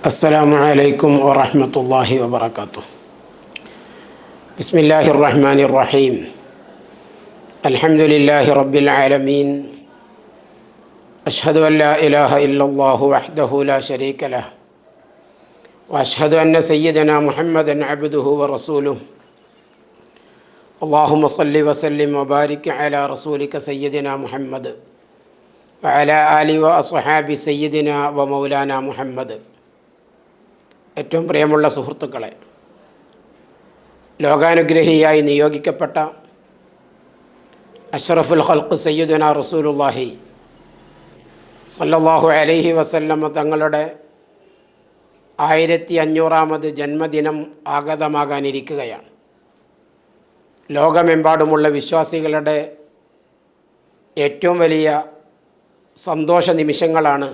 السلام عليكم ورحمة الله وبركاته. بسم الله الرحمن الرحيم. الحمد لله رب العالمين. أشهد أن لا إله إلا الله وحده لا شريك له. وأشهد أن سيدنا محمدا عبده ورسوله. اللهم صل وسلم وبارك على رسولك سيدنا محمد. وعلى آله وأصحاب سيدنا ومولانا محمد. ഏറ്റവും പ്രിയമുള്ള സുഹൃത്തുക്കളെ ലോകാനുഗ്രഹിയായി നിയോഗിക്കപ്പെട്ട അഷ്റഫുൽ ഹൽക്ക് സയ്യിദുന റസൂലുല്ലാഹി സല്ലാഹു അലൈഹി വസല്ലമ്മ തങ്ങളുടെ ആയിരത്തി അഞ്ഞൂറാമത് ജന്മദിനം ആഗതമാകാനിരിക്കുകയാണ്. ലോകമെമ്പാടുമുള്ള വിശ്വാസികളുടെ ഏറ്റവും വലിയ സന്തോഷ നിമിഷങ്ങളാണ്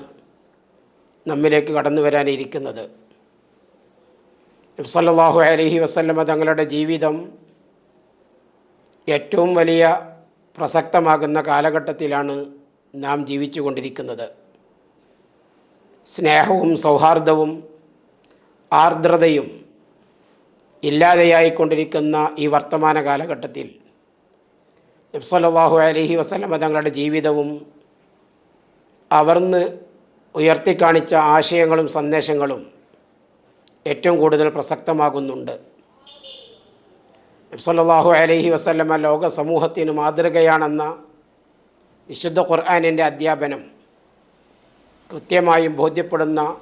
നമ്മിലേക്ക് കടന്നു വരാനിരിക്കുന്നത് നബ്സല്ലാഹു അലഹി വസ്ല്ലമ തങ്ങളുടെ ജീവിതം ഏറ്റവും വലിയ പ്രസക്തമാകുന്ന കാലഘട്ടത്തിലാണ് നാം ജീവിച്ചു കൊണ്ടിരിക്കുന്നത് സ്നേഹവും സൗഹാർദ്ദവും ആർദ്രതയും ഇല്ലാതെയായിക്കൊണ്ടിരിക്കുന്ന ഈ വർത്തമാന കാലഘട്ടത്തിൽ നബ്സല്ലാഹു അലഹി വസ്ലമ തങ്ങളുടെ ജീവിതവും അവർന്ന് ഉയർത്തിക്കാണിച്ച ആശയങ്ങളും സന്ദേശങ്ങളും ഏറ്റവും കൂടുതൽ പ്രസക്തമാകുന്നുണ്ട്. നബ്സല്ലാഹു അലഹി വസല്ലമ ലോക സമൂഹത്തിന് മാതൃകയാണെന്ന വിശുദ്ധ ഖുർആാനിന്റെ അധ്യാപനം കൃത്യമായും ബോധ്യപ്പെടുന്ന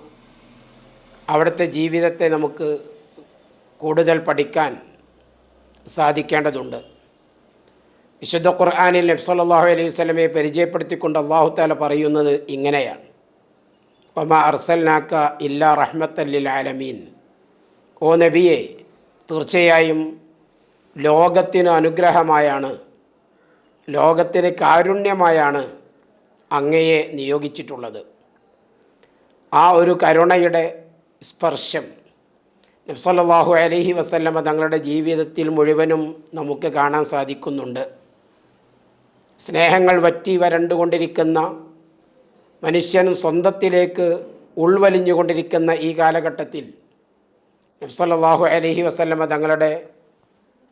അവിടുത്തെ ജീവിതത്തെ നമുക്ക് കൂടുതൽ പഠിക്കാൻ സാധിക്കേണ്ടതുണ്ട്. വിശുദ്ധ ഖുർആാനിൽ നബ്സല്ലാഹു അലൈഹി സ്വലമയെ പരിചയപ്പെടുത്തിക്കൊണ്ട് അള്ളാഹു താല പറയുന്നത് ഇങ്ങനെയാണ്. ഒമ അർസൽനാക്ക ഇല്ലാ റഹ്മത്തല്ലിൽ ആലമീൻ. ഓ നബിയെ തീർച്ചയായും ലോകത്തിന് അനുഗ്രഹമായാണ് ലോകത്തിന് കാരുണ്യമായാണ് അങ്ങയെ നിയോഗിച്ചിട്ടുള്ളത്. ആ ഒരു കരുണയുടെ സ്പർശം നബ്സല്ലാഹു അലഹി വസല്ലമ തങ്ങളുടെ ജീവിതത്തിൽ മുഴുവനും നമുക്ക് കാണാൻ സാധിക്കുന്നുണ്ട്. സ്നേഹങ്ങൾ വറ്റി വരണ്ടുകൊണ്ടിരിക്കുന്ന മനുഷ്യൻ സ്വന്തത്തിലേക്ക് ഉൾവലിഞ്ഞുകൊണ്ടിരിക്കുന്ന ഈ കാലഘട്ടത്തിൽ നബ്സല്ലാഹു അലഹി വസ്ല്ലമ തങ്ങളുടെ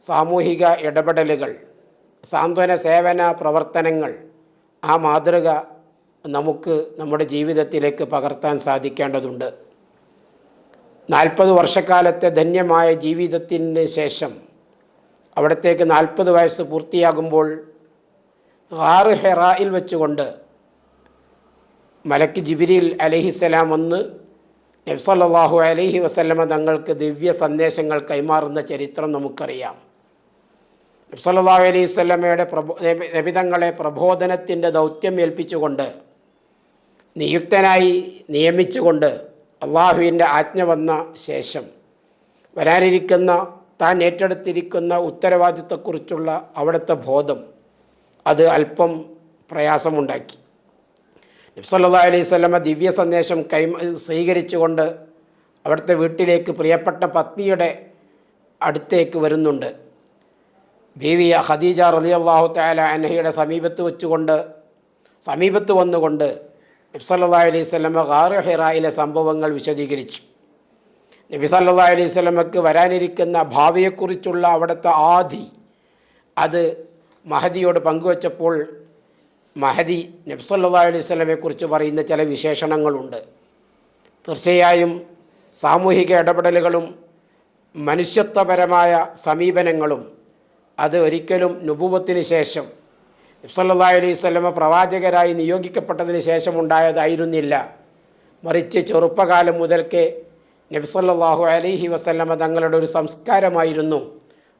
സാമൂഹിക ഇടപെടലുകൾ സാന്ത്വന സേവന പ്രവർത്തനങ്ങൾ ആ മാതൃക നമുക്ക് നമ്മുടെ ജീവിതത്തിലേക്ക് പകർത്താൻ സാധിക്കേണ്ടതുണ്ട്. നാൽപ്പത് വർഷക്കാലത്തെ ധന്യമായ ജീവിതത്തിന് ശേഷം അവിടത്തേക്ക് നാൽപ്പത് വയസ്സ് പൂർത്തിയാകുമ്പോൾ ഹാറ് ഹെറായിൽ വെച്ചുകൊണ്ട് മലക്ക് ജിബിരിൽ അലഹിസ്സലാം വന്ന് നബ്സല്ലാഹു അലഹി വസ്ലമ തങ്ങൾക്ക് ദിവ്യ സന്ദേശങ്ങൾ കൈമാറുന്ന ചരിത്രം നമുക്കറിയാം. നബ്സല്ലാഹു അലൈഹി വസ്ലമയുടെ പ്രബോ നബിതങ്ങളെ പ്രബോധനത്തിന്റെ ദൗത്യം ഏൽപ്പിച്ചുകൊണ്ട് നിയുക്തനായി നിയമിച്ചുകൊണ്ട് അള്ളാഹുവിന്റെ ആജ്ഞ വന്ന ശേഷം വരാനിരിക്കുന്ന താൻ ഏറ്റെടുത്തിരിക്കുന്ന ഉത്തരവാദിത്തത്തെക്കുറിച്ചുള്ള അവിടുത്തെ ബോധം അത് അല്പം പ്രയാസമുണ്ടാക്കി. നബ്സല്ലാ അലൈഹി സ്വലമ ദിവ്യ സന്ദേശം കൈ സ്വീകരിച്ചുകൊണ്ട് അവിടുത്തെ വീട്ടിലേക്ക് പ്രിയപ്പെട്ട പത്നിയുടെ അടുത്തേക്ക് വരുന്നുണ്ട്. ബീവി ഖദീജ റലി അള്ളാഹു താല അനഹയുടെ സമീപത്ത് വെച്ചുകൊണ്ട് സമീപത്ത് വന്നുകൊണ്ട് നബ്സല്ലാ അലൈഹി സ്വലമ ഖാറു ഹിറായിലെ സംഭവങ്ങൾ വിശദീകരിച്ചു. നബി സല്ലാ അലൈഹി സ്വലമക്ക് വരാനിരിക്കുന്ന ഭാവിയെക്കുറിച്ചുള്ള അവിടുത്തെ ആധി അത് മഹദിയോട് പങ്കുവച്ചപ്പോൾ മഹദി നബ്സല്ലാ അലൈഹി സ്വലമെക്കുറിച്ച് പറയുന്ന ചില വിശേഷണങ്ങളുണ്ട്. തീർച്ചയായും സാമൂഹിക ഇടപെടലുകളും മനുഷ്യത്വപരമായ സമീപനങ്ങളും അത് ഒരിക്കലും നുപൂവത്തിന് ശേഷം നബ്സല്ലാ അലൈഹി സ്വലമ പ്രവാചകരായി നിയോഗിക്കപ്പെട്ടതിന് ശേഷം ഉണ്ടായതായിരുന്നില്ല. മറിച്ച് ചെറുപ്പകാലം മുതൽക്കേ നബ്സല്ലാഹു അലൈഹി വസ്ലമ തങ്ങളുടെ ഒരു സംസ്കാരമായിരുന്നു.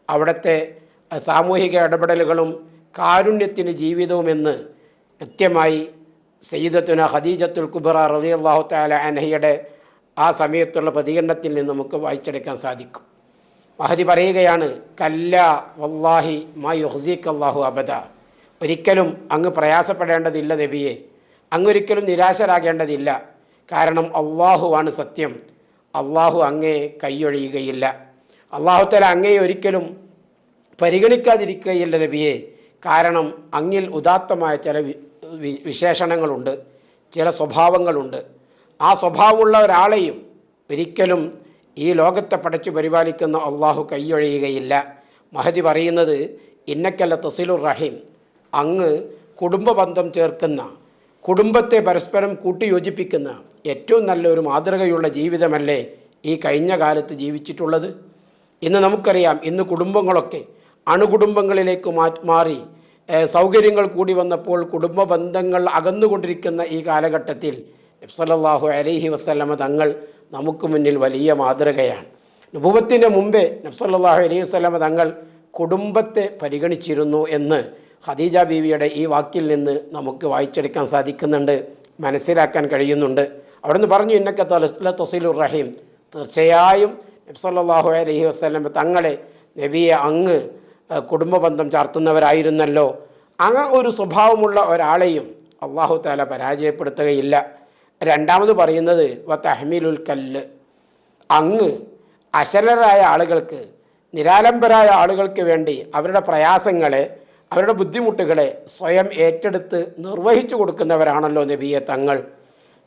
അവിടുത്തെ സാമൂഹിക ഇടപെടലുകളും കാരുണ്യത്തിന് ജീവിതവുമെന്ന് കൃത്യമായി സയ്യിദത്തുന ഖദീജത്തുൽ കുബറ റതി അള്ളാഹു താല അനഹയുടെ ആ സമയത്തുള്ള പ്രതികരണത്തിൽ നിന്ന് നമുക്ക് വായിച്ചെടുക്കാൻ സാധിക്കും. മഹദി പറയുകയാണ് കല്ല വല്ലാഹി മാ ഹുസീഖ് അള്ളാഹു അബദ. ഒരിക്കലും അങ്ങ് പ്രയാസപ്പെടേണ്ടതില്ല നബിയെ. അങ്ങൊരിക്കലും നിരാശരാകേണ്ടതില്ല. കാരണം അള്ളാഹുവാണ് സത്യം. അള്ളാഹു അങ്ങേ കൈയൊഴിയുകയില്ല. അള്ളാഹു തല അങ്ങയെ ഒരിക്കലും പരിഗണിക്കാതിരിക്കുകയില്ല നബിയെ. കാരണം അങ്ങിൽ ഉദാത്തമായ ചില വിശേഷണങ്ങളുണ്ട് ചില സ്വഭാവങ്ങളുണ്ട്. ആ സ്വഭാവമുള്ള ഒരാളെയും ഒരിക്കലും ഈ ലോകത്തെ പടച്ചു പരിപാലിക്കുന്ന അള്ളാഹു കൈയൊഴിയുകയില്ല. മഹതി പറയുന്നത് ഇന്നക്കല്ല തസിലുർ റഹീം. അങ്ങ് കുടുംബബന്ധം ചേർക്കുന്ന കുടുംബത്തെ പരസ്പരം കൂട്ടിയോജിപ്പിക്കുന്ന ഏറ്റവും നല്ലൊരു മാതൃകയുള്ള ജീവിതമല്ലേ ഈ കഴിഞ്ഞ കാലത്ത് ജീവിച്ചിട്ടുള്ളത്? ഇന്ന് നമുക്കറിയാം ഇന്ന് കുടുംബങ്ങളൊക്കെ അണുകുടുംബങ്ങളിലേക്ക് മാറി സൗകര്യങ്ങൾ കൂടി വന്നപ്പോൾ കുടുംബ ബന്ധങ്ങൾ അകന്നുകൊണ്ടിരിക്കുന്ന ഈ കാലഘട്ടത്തിൽ നബ്സല്ലാഹു അലൈഹി വസ്ലമ തങ്ങൾ നമുക്ക് മുന്നിൽ വലിയ മാതൃകയാണ്. നുപുവത്തിന് മുമ്പേ നബ്സല്ലാഹു അലൈഹി വസ്ലമ തങ്ങൾ കുടുംബത്തെ പരിഗണിച്ചിരുന്നു എന്ന് ഖദീജ ബീവിയുടെ ഈ വാക്കിൽ നിന്ന് നമുക്ക് വായിച്ചെടുക്കാൻ സാധിക്കുന്നുണ്ട് മനസ്സിലാക്കാൻ കഴിയുന്നുണ്ട്. അവിടുന്ന് പറഞ്ഞു ഇന്നക്കെ തല തസീലുർ റഹീം. തീർച്ചയായും നബ്സല്ലാഹു അലൈഹി വസ്ലം തങ്ങളെ നബിയെ അങ്ങ് കുടുംബ ബന്ധം ചാർത്തുന്നവരായിരുന്നല്ലോ. അങ്ങ് ഒരു സ്വഭാവമുള്ള ഒരാളെയും അള്ളാഹു താല പരാജയപ്പെടുത്തുകയില്ല. രണ്ടാമത് പറയുന്നത് വ തഹ്മീലുൽ കല്ല്. അങ്ങ് അശലരായ ആളുകൾക്ക് നിരാലംബരായ ആളുകൾക്ക് വേണ്ടി അവരുടെ പ്രയാസങ്ങളെ അവരുടെ ബുദ്ധിമുട്ടുകളെ സ്വയം ഏറ്റെടുത്ത് നിർവഹിച്ചു കൊടുക്കുന്നവരാണല്ലോ നബിയെ തങ്ങൾ.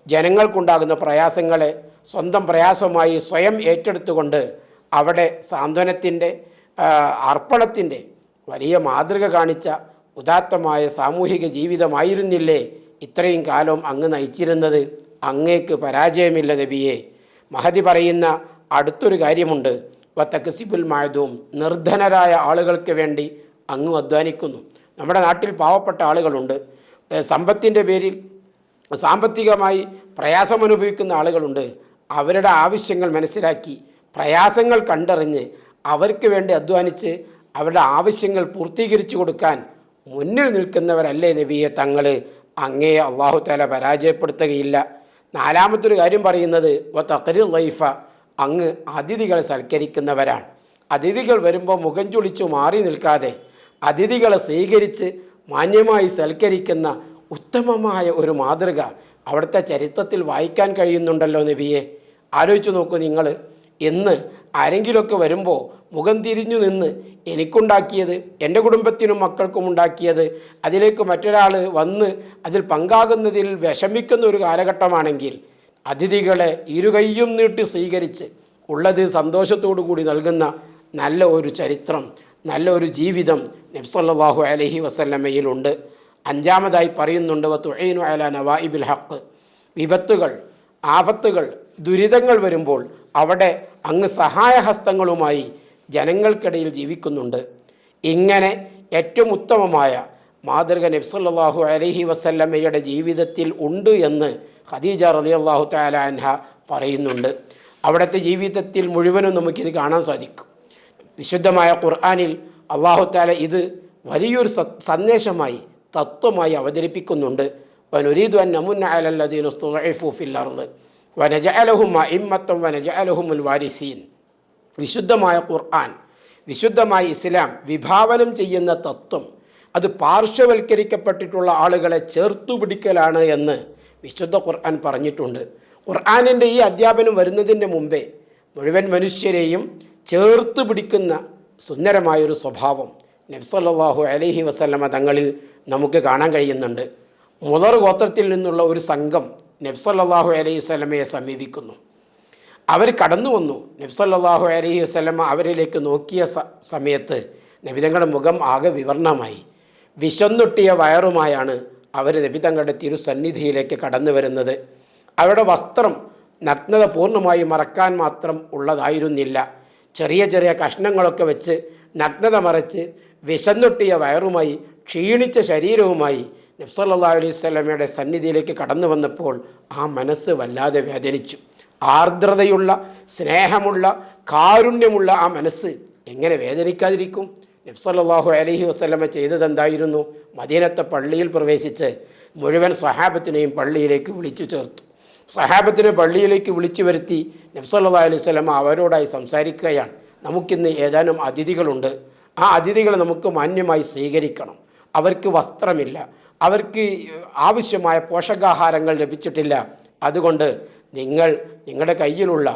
ജനങ്ങൾക്കുണ്ടാകുന്ന പ്രയാസങ്ങളെ സ്വന്തം പ്രയാസമായി സ്വയം ഏറ്റെടുത്തുകൊണ്ട് അവിടെ സാന്ത്വനത്തിന്റെ അർപ്പണത്തിന്റെ വലിയ മാതൃക കാണിച്ച ഉദാത്തമായ സാമൂഹിക ജീവിതമായിരുന്നില്ലേ ഇത്രയും കാലം അങ്ങ് നയിച്ചിരുന്നത്? അങ്ങേക്ക് പരാജയമില്ല നബിയെ. മഹതി പറയുന്ന അടുത്തൊരു കാര്യമുണ്ട്. വത്തക്സിബുൽ മായതും നിർധനരായ ആളുകൾക്ക് വേണ്ടി അങ്ങ് അധ്വാനിക്കുന്നു. നമ്മുടെ നാട്ടിൽ പാവപ്പെട്ട ആളുകളുണ്ട്. സമ്പത്തിന്റെ പേരിൽ സാമ്പത്തികമായി പ്രയാസമനുഭവിക്കുന്ന ആളുകളുണ്ട്. അവരുടെ ആവശ്യങ്ങൾ മനസ്സിലാക്കി പ്രയാസങ്ങൾ കണ്ടറിഞ്ഞ് അവർക്ക് വേണ്ടി അധ്വാനിച്ച് അവരുടെ ആവശ്യങ്ങൾ പൂർത്തീകരിച്ചു കൊടുക്കാൻ മുന്നിൽ നിൽക്കുന്നവരല്ലേ നബിയെ തങ്ങൾ അങ്ങേ അള്ളാഹു താല പരാജയപ്പെടുത്തുകയില്ല. നാലാമത്തൊരു കാര്യം പറയുന്നത് ഒ തക്കരി ലൈഫ അങ്ങ് അതിഥികളെ സൽക്കരിക്കുന്നവരാണ്. അതിഥികൾ വരുമ്പോൾ മുഖം ചുളിച്ചു മാറി നിൽക്കാതെ അതിഥികളെ സ്വീകരിച്ച് മാന്യമായി സൽക്കരിക്കുന്ന ഉത്തമമായ ഒരു മാതൃക അവിടുത്തെ ചരിത്രത്തിൽ വായിക്കാൻ കഴിയുന്നുണ്ടല്ലോ നബിയെ. ആലോചിച്ച് നോക്കൂ നിങ്ങൾ ഇന്ന് ആരെങ്കിലുമൊക്കെ വരുമ്പോൾ മുഖം തിരിഞ്ഞു നിന്ന് എനിക്കുണ്ടാക്കിയത് എന്റെ കുടുംബത്തിനും മക്കൾക്കും ഉണ്ടാക്കിയത് അതിലേക്ക് മറ്റൊരാൾ വന്ന് അതിൽ പങ്കാകുന്നതിൽ വിഷമിക്കുന്ന ഒരു കാലഘട്ടമാണെങ്കിൽ അതിഥികളെ ഇരുകൈയും നീട്ടി സ്വീകരിച്ച് ഉള്ളത് സന്തോഷത്തോടു കൂടി നൽകുന്ന നല്ല ഒരു ചരിത്രം നല്ല ഒരു ജീവിതം നബ്സല്ലാഹു അലഹി വസല്ലമ്മയിലുണ്ട് അഞ്ചാമതായി പറയുന്നുണ്ട് തുഴയിനു അല നവായിബിൽ ഹക്ക് വിപത്തുകൾ ആപത്തുകൾ ദുരിതങ്ങൾ വരുമ്പോൾ അവിടെ അങ്ങ് സഹായഹസ്തങ്ങളുമായി ജനങ്ങൾക്കിടയിൽ ജീവിക്കുന്നുണ്ട്. ഇങ്ങനെ ഏറ്റവും ഉത്തമമായ മാതൃക നബ്സല്ലാഹു അലഹി വസല്ലമ്മയുടെ ജീവിതത്തിൽ ഉണ്ട് എന്ന് ഖദീജ റലി അള്ളാഹു താല അൻഹ പറയുന്നുണ്ട്. അവിടുത്തെ ജീവിതത്തിൽ മുഴുവനും നമുക്കിത് കാണാൻ സാധിക്കും. വിശുദ്ധമായ ഖുർആാനിൽ അള്ളാഹു താല ഇത് വലിയൊരു സന്ദേശമായി തത്വമായി അവതരിപ്പിക്കുന്നുണ്ട്. വനുരീദ് അൻ നമുന്ന അലല്ലദീൻ ഫില്ലർദ് വനജഅലഹും വനജ വനജഅലഹുമുൽ വാരിസീൻ. വിശുദ്ധമായ ഖുർആൻ വിശുദ്ധമായ ഇസ്ലാം വിഭാവനം ചെയ്യുന്ന തത്വം അത് പാർശ്വവൽക്കരിക്കപ്പെട്ടിട്ടുള്ള ആളുകളെ ചേർത്തുപിടിക്കലാണ് എന്ന് വിശുദ്ധ ഖുർആൻ പറഞ്ഞിട്ടുണ്ട്. ഖുർആാനിന്റെ ഈ അധ്യാപനം വരുന്നതിന്റെ മുമ്പേ മുഴുവൻ മനുഷ്യരെയും ചേർത്ത് പിടിക്കുന്ന സുന്ദരമായൊരു സ്വഭാവം നബ്സല്ലാഹു അലഹി വസല്ലമ തങ്ങളിൽ നമുക്ക് കാണാൻ കഴിയുന്നുണ്ട്. മുതർ ഗോത്രത്തിൽ നിന്നുള്ള ഒരു സംഘം നബ്സല്ലാഹു അലൈഹി സ്വലമയെ സമീപിക്കുന്നു. അവർ കടന്നു വന്നു. നബ്സല്ലാഹു അലൈഹി വസ്ലമ അവരിലേക്ക് നോക്കിയ സമയത്ത് നബിതങ്ങളുടെ മുഖം ആകെ വിവർണമായി. വിശന്നൊട്ടിയ വയറുമായാണ് അവർ നബിതങ്ങളുടെ തിരുസന്നിധിയിലേക്ക് കടന്നു വരുന്നത്. അവരുടെ വസ്ത്രം നഗ്നത പൂർണമായി മറക്കാൻ മാത്രം ഉള്ളതായിരുന്നില്ല. ചെറിയ ചെറിയ കഷ്ണങ്ങളൊക്കെ വെച്ച് നഗ്നത മറച്ച് വിശന്നൊട്ടിയ വയറുമായി ക്ഷീണിച്ച ശരീരവുമായി നബ്സല്ലാ അലൈഹി സ്വലമയുടെ സന്നിധിയിലേക്ക് കടന്നു വന്നപ്പോൾ ആ മനസ്സ് വല്ലാതെ വേദനിച്ചു. ആർദ്രതയുള്ള സ്നേഹമുള്ള കാരുണ്യമുള്ള ആ മനസ്സ് എങ്ങനെ വേദനിക്കാതിരിക്കും? നബ്സല്ലാഹു അലഹി വസ്ലമ ചെയ്തതെന്തായിരുന്നു? മദീനത്തെ പള്ളിയിൽ പ്രവേശിച്ച് മുഴുവൻ സ്വഹാബത്തിനെയും പള്ളിയിലേക്ക് വിളിച്ചു ചേർത്തു. സഹാബത്തിനെ പള്ളിയിലേക്ക് വിളിച്ചു വരുത്തി നബ്സല്ലാ അലൈഹി സ്വലമ അവരോടായി സംസാരിക്കുകയാണ്. നമുക്കിന്ന് ഏതാനും അതിഥികളുണ്ട്. ആ അതിഥികളെ നമുക്ക് മാന്യമായി സ്വീകരിക്കണം. അവർക്ക് വസ്ത്രമില്ല. അവർക്ക് ആവശ്യമായ പോഷകാഹാരങ്ങൾ ലഭിച്ചിട്ടില്ല. അതുകൊണ്ട് നിങ്ങൾ നിങ്ങളുടെ കയ്യിലുള്ള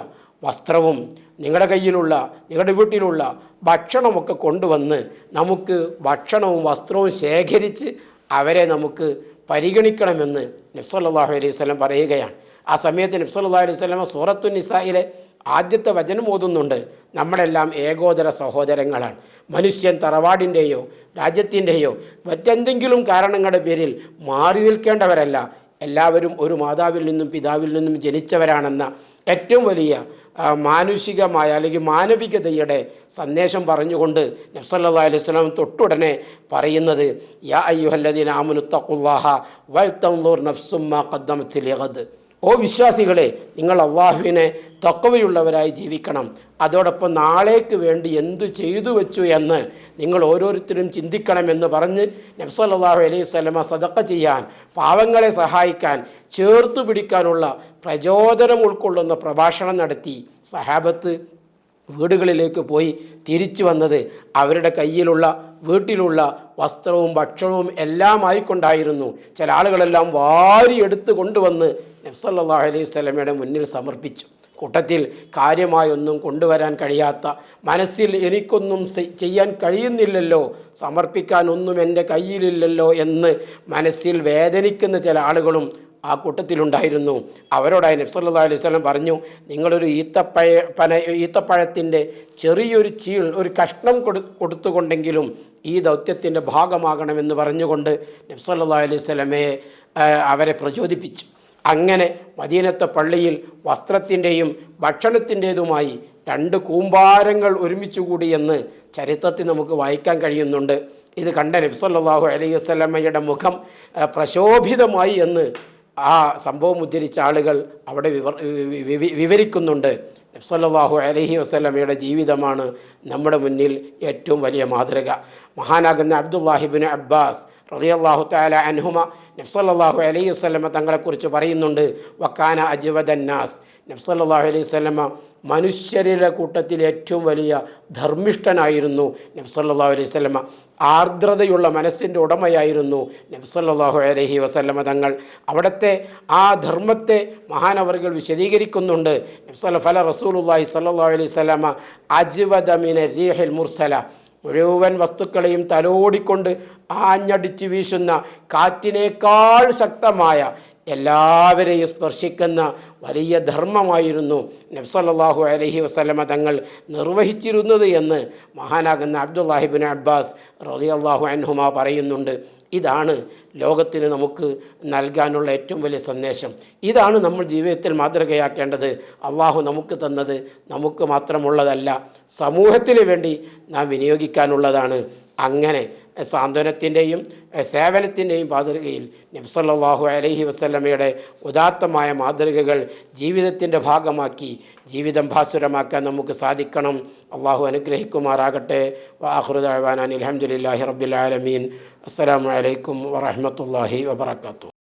വസ്ത്രവും നിങ്ങളുടെ കയ്യിലുള്ള നിങ്ങളുടെ വീട്ടിലുള്ള ഭക്ഷണമൊക്കെ കൊണ്ടുവന്ന് നമുക്ക് ഭക്ഷണവും വസ്ത്രവും ശേഖരിച്ച് അവരെ നമുക്ക് പരിഗണിക്കണമെന്ന് നബ്സല്ലാഹു അലൈഹി സ്വലം പറയുകയാണ്. ആ സമയത്ത് നബ്സല്ലാ അലൈഹി സ്വലമ സൂറത്തു നിസായിലെ ആദ്യത്തെ വചനം ഓതുന്നുണ്ട്. നമ്മളെല്ലാം ഏകോദര സഹോദരങ്ങളാണ്. മനുഷ്യൻ തറവാടിന്റെയോ രാജ്യത്തിന്റെയോ മറ്റെന്തെങ്കിലും കാരണങ്ങളുടെ പേരിൽ മാറി നിൽക്കേണ്ടവരല്ല. എല്ലാവരും ഒരു മാതാവിൽ നിന്നും പിതാവിൽ നിന്നും ജനിച്ചവരാണെന്ന ഏറ്റവും വലിയ മാനുഷികമായ അല്ലെങ്കിൽ മാനവികതയുടെ സന്ദേശം പറഞ്ഞുകൊണ്ട് നബ്സല്ലാ അലൈഹി സ്വലാം തൊട്ടുടനെ പറയുന്നത് യാ അയ്യുഹല്ലദീൻ ആമുനുത്തഖുല്ലാഹ വൽ തൻദുർ നഫ്സുമ്മ ഖദ്ദമത് ലിഗദ്. ഓ വിശ്വാസികളെ നിങ്ങൾ അള്ളാഹുവിനെ തക്കവയുള്ളവരായി ജീവിക്കണം. അതോടൊപ്പം നാളേക്ക് വേണ്ടി എന്തു ചെയ്തു വെച്ചു എന്ന് നിങ്ങൾ ഓരോരുത്തരും ചിന്തിക്കണമെന്ന് പറഞ്ഞ് നബ്സല്ലാഹു അലൈഹി സ്വലമ സദക്ക ചെയ്യാൻ പാവങ്ങളെ സഹായിക്കാൻ ചേർത്തു പിടിക്കാനുള്ള പ്രചോദനം ഉൾക്കൊള്ളുന്ന പ്രഭാഷണം നടത്തി. സഹാബത്ത് വീടുകളിലേക്ക് പോയി തിരിച്ചു വന്നത് അവരുടെ കയ്യിലുള്ള വീട്ടിലുള്ള വസ്ത്രവും ഭക്ഷണവും എല്ലാം ആയിക്കൊണ്ടായിരുന്നു. ചില ആളുകളെല്ലാം വാരിയെടുത്ത് കൊണ്ടുവന്ന് നബ്സല്ലാ അലൈഹി സ്വലമയുടെ മുന്നിൽ സമർപ്പിച്ചു. കൂട്ടത്തിൽ കാര്യമായൊന്നും കൊണ്ടുവരാൻ കഴിയാത്ത മനസ്സിൽ എനിക്കൊന്നും ചെയ്യാൻ കഴിയുന്നില്ലല്ലോ സമർപ്പിക്കാനൊന്നും എന്റെ കയ്യിലില്ലല്ലോ എന്ന് മനസ്സിൽ വേദനിക്കുന്ന ചില ആളുകളും ആ കൂട്ടത്തിലുണ്ടായിരുന്നു. അവരോടായി നബ്സല്ലാ അലൈഹി സ്വലം പറഞ്ഞു നിങ്ങളൊരു ഈത്തപ്പഴ പന ഈത്തപ്പഴത്തിന്റെ ചെറിയൊരു ചീൾ ഒരു കഷ്ണം കൊടു കൊടുത്തുകൊണ്ടെങ്കിലും ഈ ദൗത്യത്തിന്റെ ഭാഗമാകണമെന്ന് പറഞ്ഞുകൊണ്ട് നബ്സല്ലാ അലൈഹി സ്വലമയെ അവരെ പ്രചോദിപ്പിച്ചു. അങ്ങനെ മദീനത്തെ പള്ളിയിൽ വസ്ത്രത്തിന്റെയും ഭക്ഷണത്തിന്റേതുമായി രണ്ട് കൂമ്പാരങ്ങൾ ഒരുമിച്ച് കൂടിയെന്ന് ചരിത്രത്തിൽ നമുക്ക് വായിക്കാൻ കഴിയുന്നുണ്ട്. ഇത് കണ്ട നബ്സല്ലാഹു അലൈഹി വസ്ലമ്മയുടെ മുഖം പ്രശോഭിതമായി എന്ന് ആ സംഭവം ഉദ്ധരിച്ച ആളുകൾ അവിടെ വിവരിക്കുന്നുണ്ട്. നബ്സല്ലാഹു അലഹി വസ്ലമയുടെ ജീവിതമാണ് നമ്മുടെ മുന്നിൽ ഏറ്റവും വലിയ മാതൃക. മഹാനാകുന്ന അബ്ദുല്ലാഹിബിൻ അബ്ബാസ് റളിയല്ലാഹു തആല അൻഹുമ നബ്സല്ലാഹു അലൈഹി വസ്ലമ തങ്ങളെക്കുറിച്ച് പറയുന്നുണ്ട് വക്കാന അജ്വദന്നാസ് നബ്സല്ലാഹു അലൈഹി വസ്ലമ മനുഷ്യരുടെ കൂട്ടത്തിൽ ഏറ്റവും വലിയ ധർമ്മിഷ്ഠനായിരുന്നു നബ്സല്ലാഹു അലൈഹി വസ്ലമ ആർദ്രതയുള്ള മനസ്സിന്റെ ഉടമയായിരുന്നു നബ്സല്ലാഹു അലഹി വസല്ലമ തങ്ങൾ. അവിടുത്തെ ആ ധർമ്മത്തെ മഹാനവറുകൾ വിശദീകരിക്കുന്നുണ്ട്. നബ്സല ഫല റസൂലുല്ലാഹി സല്ലാ അലൈഹി വസല്ലമ അജ്വദമിന റീഹൽ മുർസല. മുഴുവൻ വസ്തുക്കളെയും തലോടിക്കൊണ്ട് ആഞ്ഞടിച്ചു വീശുന്ന കാറ്റിനേക്കാൾ ശക്തമായ എല്ലാവരെയും സ്പർശിക്കുന്ന വലിയ ധർമ്മമായിരുന്നു നബ്സല്ലാഹു അലഹി വസ്ലമ തങ്ങൾ നിർവഹിച്ചിരുന്നത് എന്ന് മഹാനാകുന്ന അബ്ദുല്ലാഹിബിൻ അബ്ബാസ് റളിയല്ലാഹു അൻഹുമ പറയുന്നുണ്ട്. ഇതാണ് ലോകത്തിന് നമുക്ക് നൽകാനുള്ള ഏറ്റവും വലിയ സന്ദേശം. ഇതാണ് നമ്മൾ ജീവിതത്തിൽ മാതൃകയാക്കേണ്ടത്. അള്ളാഹു നമുക്ക് തന്നത് നമുക്ക് മാത്രമുള്ളതല്ല സമൂഹത്തിന് വേണ്ടി നാം വിനിയോഗിക്കാനുള്ളതാണ്. അങ്ങനെ സാന്ത്വനത്തിന്റെയും സേവനത്തിന്റെയും മാതൃകയിൽ നബ്സല്ലാഹു അലഹി വസ്ലമയുടെ ഉദാത്തമായ മാതൃകകൾ ജീവിതത്തിന്റെ ഭാഗമാക്കി ജീവിതം ഭാസുരമാക്കാൻ നമുക്ക് സാധിക്കണം. അള്ളാഹു അനുഗ്രഹിക്കുമാറാകട്ടെ. വാഹൃദാൻ അലഹമുല്ലാഹി റബ്ബിൽ അസ്സാം വലൈക്കും വാഹമത്തല്ലാഹി വാത്തു